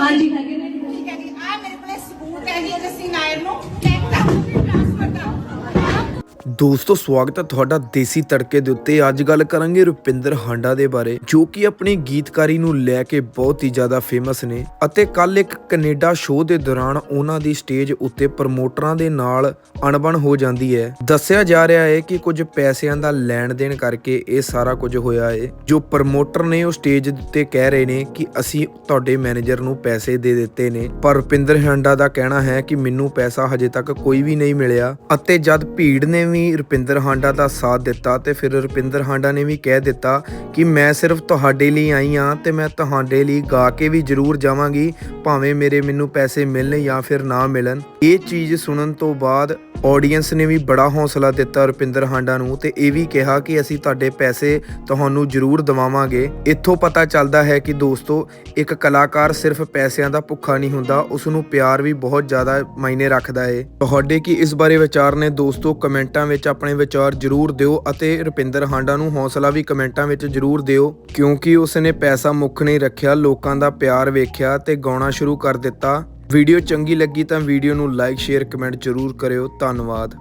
ਹਾਂਜੀ। ਹੈਗੇ ਨੇ ਠੀਕ ਹੈ ਜੀ। ਆ ਮੇਰੇ ਕੋਲੇ ਸਬੂਤ ਹੈ ਜੀ ਜੱਸੀ ਨਾਇਰ ਨੂੰ। ਦੋਸਤੋ, ਸਵਾਗਤ ਹੈ ਤੁਹਾਡਾ ਦੇਸੀ ਤੜਕੇ ਦੇ ਉੱਤੇ। ਅੱਜ ਗੱਲ ਕਰਾਂਗੇ ਰੁਪਿੰਦਰ ਹਾਂਡਾ ਦੇ ਬਾਰੇ, ਜੋ ਕਿ ਆਪਣੀ ਗੀਤਕਾਰੀ ਨੂੰ ਲੈ ਕੇ ਬਹੁਤ ਹੀ ਜ਼ਿਆਦਾ ਫੇਮਸ ਨੇ ਅਤੇ ਕੱਲ ਇੱਕ ਕੈਨੇਡਾ ਸ਼ੋਅ ਦੇ ਦੌਰਾਨ ਉਹਨਾਂ ਦੀ ਸਟੇਜ ਉੱਤੇ ਪ੍ਰਮੋਟਰਾਂ ਦੇ ਨਾਲ ਅਣਬਣ ਹੋ ਜਾਂਦੀ ਹੈ। ਦੱਸਿਆ ਜਾ ਰਿਹਾ ਹੈ ਕਿ ਕੁਝ ਪੈਸਿਆਂ ਦਾ ਲੈਣ ਦੇਣ ਕਰਕੇ ਇਹ ਸਾਰਾ ਕੁਝ ਹੋਇਆ ਹੈ। ਜੋ ਪ੍ਰਮੋਟਰ ਨੇ ਉਹ ਸਟੇਜ ਉੱਤੇ ਕਹਿ ਰਹੇ ਨੇ ਕਿ ਅਸੀਂ ਤੁਹਾਡੇ ਮੈਨੇਜਰ ਨੂੰ ਪੈਸੇ ਦੇ ਦਿੱਤੇ ਨੇ, ਪਰ ਰੁਪਿੰਦਰ ਹਾਂਡਾ ਦਾ ਕਹਿਣਾ ਹੈ ਕਿ ਮੈਨੂੰ ਪੈਸਾ ਹਜੇ ਤੱਕ ਕੋਈ ਵੀ ਨਹੀਂ ਮਿਲਿਆ ਅਤੇ ਜਦ ਭੀੜ ਨੇ ਵੀ ਰੁਪਿੰਦਰ ਹਾਂਡਾ ਦਾ ਸਾਥ ਦਿੱਤਾ ਤੇ ਫਿਰ ਰੁਪਿੰਦਰ ਹਾਂਡਾ ਨੇ ਵੀ ਕਹਿ ਦਿੱਤਾ ਕਿ ਮੈਂ ਸਿਰਫ ਤੁਹਾਡੇ ਲਈ ਆਈ ਹਾਂ ਤੇ ਮੈਂ ਤੁਹਾਡੇ ਲਈ ਗਾ ਕੇ ਵੀ ਜ਼ਰੂਰ ਜਾਵਾਂਗੀ, ਭਾਵੇਂ ਮੇਰੇ ਮੈਨੂੰ ਪੈਸੇ ਮਿਲਣ ਜਾਂ ਫਿਰ ਨਾ ਮਿਲਣ। ਇਹ ਚੀਜ਼ ਸੁਣਨ ਤੋਂ ਬਾਅਦ ਆਡੀਅנס ਨੇ ਵੀ ਬੜਾ ਹੌਸਲਾ ਦਿੱਤਾ ਰੁਪਿੰਦਰ ਹਾਂਡਾ ਨੂੰ ਤੇ ਇਹ ਵੀ ਕਿਹਾ ਕਿ ਅਸੀਂ ਤੁਹਾਡੇ ਪੈਸੇ ਤੁਹਾਨੂੰ ਜ਼ਰੂਰ ਦਿਵਾਵਾਂਗੇ। ਇੱਥੋਂ ਪਤਾ ਚੱਲਦਾ ਹੈ ਕਿ ਦੋਸਤੋ, ਇੱਕ ਕਲਾਕਾਰ ਸਿਰਫ ਪੈਸਿਆਂ ਦਾ ਭੁੱਖਾ ਨਹੀਂ ਹੁੰਦਾ ਉਸ ਨੂੰ ਪਿਆਰ ਵੀ ਬਹੁਤ ਜ਼ਿਆਦਾ ਮਾਇਨੇ ਰੱਖਦਾ ਏ। ਤੁਹਾਡੇ ਕੀ ਇਸ ਬਾਰੇ ਵਿਚਾਰ ਨੇ? ਦੋਸਤੋ, ਕਮੈਂਟਾਂ ਵਿੱਚ ਆਪਣੇ ਵਿਚਾਰ ਜ਼ਰੂਰ ਦਿਓ ਅਤੇ ਰੁਪਿੰਦਰ ਹਾਂਡਾ ਨੂੰ ਹੌਸਲਾ ਵੀ ਕਮੈਂਟਾਂ ਵਿੱਚ ਜ਼ਰੂਰ ਦਿਓ, ਕਿਉਂਕਿ ਉਸ ਨੇ ਪੈਸਾ ਮੁੱਖ ਨਹੀਂ ਰੱਖਿਆ, ਲੋਕਾਂ ਦਾ ਪਿਆਰ ਵੇਖਿਆ ਤੇ ਗਾਉਣਾ ਸ਼ੁਰੂ ਕਰ ਦਿੱਤਾ। ਵੀਡੀਓ ਚੰਗੀ ਲੱਗੀ ਤਾਂ ਵੀਡੀਓ ਨੂੰ ਲਾਈਕ ਸ਼ੇਅਰ ਕਮੈਂਟ ਜ਼ਰੂਰ ਕਰਿਓ। ਧੰਨਵਾਦ।